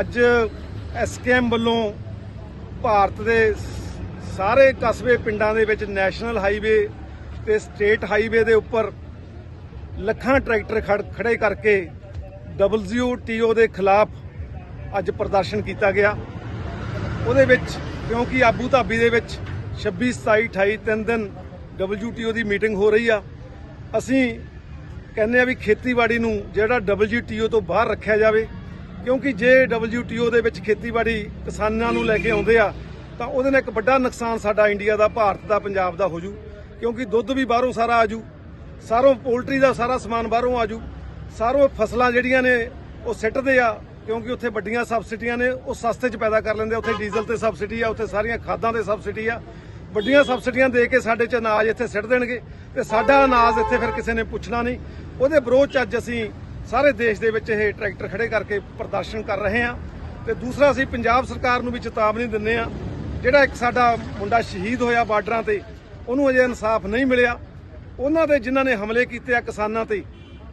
ਅੱਜ ਐਸਕੇਐਮ ਵੱਲੋਂ ਭਾਰਤ ਦੇ ਸਾਰੇ ਕਸਬੇ ਪਿੰਡਾਂ ਦੇ ਵਿੱਚ ਨੈਸ਼ਨਲ ਹਾਈਵੇ ਤੇ ਸਟੇਟ ਹਾਈਵੇ ਦੇ ਉੱਪਰ ਲੱਖਾਂ ਟਰੈਕਟਰ ਖੜ- ਖੜੇ ਕਰਕੇ WTO ਦੇ ਖਿਲਾਫ ਅੱਜ ਪ੍ਰਦਰਸ਼ਨ ਕੀਤਾ ਗਿਆ। ਉਹਦੇ ਵਿੱਚ ਕਿਉਂਕਿ ਆਬੂ ਧਾਬੀ ਦੇ ਵਿੱਚ 26 27 28 ਤਿੰਨ ਦਿਨ WTO ਦੀ ਮੀਟਿੰਗ ਹੋ ਰਹੀ ਆ, ਅਸੀਂ ਕਹਿੰਦੇ ਆ ਵੀ ਖੇਤੀਬਾੜੀ ਨੂੰ ਜਿਹੜਾ WTO ਤੋਂ ਬਾਹਰ ਰੱਖਿਆ ਜਾਵੇ ਕਿਉਂਕਿ ਜੇ WTO ਦੇ ਵਿੱਚ ਖੇਤੀਬਾੜੀ ਕਿਸਾਨਾਂ ਨੂੰ ਲੈ ਕੇ ਆਉਂਦੇ ਆ, ਤਾਂ ਉਹਦੇ ਨਾਲ ਇੱਕ ਵੱਡਾ ਨੁਕਸਾਨ ਸਾਡਾ ਇੰਡੀਆ ਦਾ, ਭਾਰਤ ਦਾ, ਪੰਜਾਬ ਦਾ ਹੋ ਜੂ ਕਿਉਂਕਿ ਦੁੱਧ ਵੀ ਬਾਹਰੋਂ ਸਾਰਾ ਆਜੂ, ਸਾਰੋਂ ਪੋਲਟਰੀ ਦਾ ਸਾਰਾ ਸਮਾਨ ਬਾਹਰੋਂ ਆਜੂ, ਸਾਰੋਂ ਫਸਲਾਂ ਜਿਹੜੀਆਂ ਨੇ ਉਹ ਸਿੱਟਦੇ ਆ, ਕਿਉਂਕਿ ਉੱਥੇ ਵੱਡੀਆਂ ਸਬਸਿਡੀਆਂ ਨੇ, ਉਹ ਸਸਤੇ 'ਚ ਪੈਦਾ ਕਰ ਲੈਂਦੇ ਆ, ਉੱਥੇ ਡੀਜ਼ਲ ਤੇ ਸਬਸਿਡੀ ਆ, ਉੱਥੇ ਸਾਰੀਆਂ ਖਾਦਾਂ ਤੇ ਸਬਸਿਡੀ ਆ। ਵੱਡੀਆਂ ਸਬਸਿਡੀਆਂ ਦੇ ਕੇ ਸਾਡੇ 'ਚ ਅਨਾਜ ਇੱਥੇ ਸਿੱਟ ਦੇਣਗੇ, ਤੇ ਸਾਡਾ ਅਨਾਜ ਇੱਥੇ ਫਿਰ ਕਿਸੇ ਨੇ ਪੁੱਛਣਾ ਨਹੀਂ। ਉਹਦੇ ਵਿਰੋਧ 'ਚ ਅੱਜ ਅਸੀਂ ਸਾਰੇ ਦੇਸ਼ ਦੇ ਵਿੱਚ ਇਹ ਟਰੈਕਟਰ ਖੜੇ ਕਰਕੇ ਪ੍ਰਦਰਸ਼ਨ ਕਰ ਰਹੇ ਹਾਂ ਤੇ ਦੂਸਰਾ ਅਸੀਂ ਪੰਜਾਬ ਸਰਕਾਰ ਨੂੰ ਵੀ ਚੇਤਾਵਨੀ ਦਿੰਦੇ ਆ ਜਿਹੜਾ ਇੱਕ ਸਾਡਾ ਮੁੰਡਾ ਸ਼ਹੀਦ ਹੋਇਆ ਬਾਰਡਰਾਂ ਤੇ, ਉਹਨੂੰ ਅਜੇ ਇਨਸਾਫ ਨਹੀਂ ਮਿਲਿਆ। ਉਹਨਾਂ ਦੇ ਜਿਨ੍ਹਾਂ ਨੇ ਹਮਲੇ ਕੀਤੇ ਆ ਕਿਸਾਨਾਂ ਤੇ,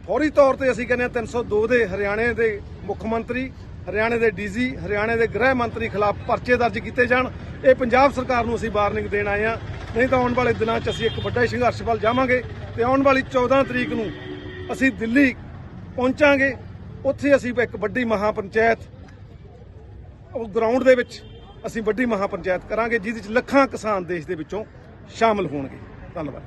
ਫੌਰੀ ਤੌਰ ਤੇ ਅਸੀਂ ਕਹਿੰਦੇ ਹਾਂ 302 ਦੇ ਹਰਿਆਣੇ ਦੇ ਮੁੱਖ ਮੰਤਰੀ, ਹਰਿਆਣੇ ਦੇ ਡੀਜੀ ਹਰਿਆਣੇ ਦੇ ਗ੍ਰਹਿ ਮੰਤਰੀ ਖਿਲਾਫ ਪਰਚੇ ਦਰਜ ਕੀਤੇ ਜਾਣ। ਇਹ ਪੰਜਾਬ ਸਰਕਾਰ ਨੂੰ ਅਸੀਂ ਵਾਰਨਿੰਗ ਦੇਣ ਆਏ ਆ ਨਹੀਂ ਤਾਂ ਆਉਣ ਵਾਲੇ ਦਿਨਾਂ 'ਚ ਅਸੀਂ ਇੱਕ ਵੱਡਾ ਸੰਘਰਸ਼ ਵੱਲ ਜਾਵਾਂਗੇ ਤੇ ਆਉਣ ਵਾਲੀ 14 ਤਰੀਕ ਨੂੰ ਅਸੀਂ ਦਿੱਲੀ ਪਹੁੰਚਾਂਗੇ। ਉੱਥੇ ਅਸੀਂ ਇੱਕ ਵੱਡੀ ਮਹਾ ਪੰਚਾਇਤ ਉਹ ਗਰਾਊਂਡ ਦੇ ਵਿੱਚ ਅਸੀਂ ਵੱਡੀ ਮਹਾ ਪੰਚਾਇਤ ਕਰਾਂਗੇ, ਜਿਹਦੇ ਵਿੱਚ ਲੱਖਾਂ ਕਿਸਾਨ ਦੇਸ਼ ਦੇ ਵਿੱਚੋਂ ਸ਼ਾਮਲ ਹੋਣਗੇ। ਧੰਨਵਾਦ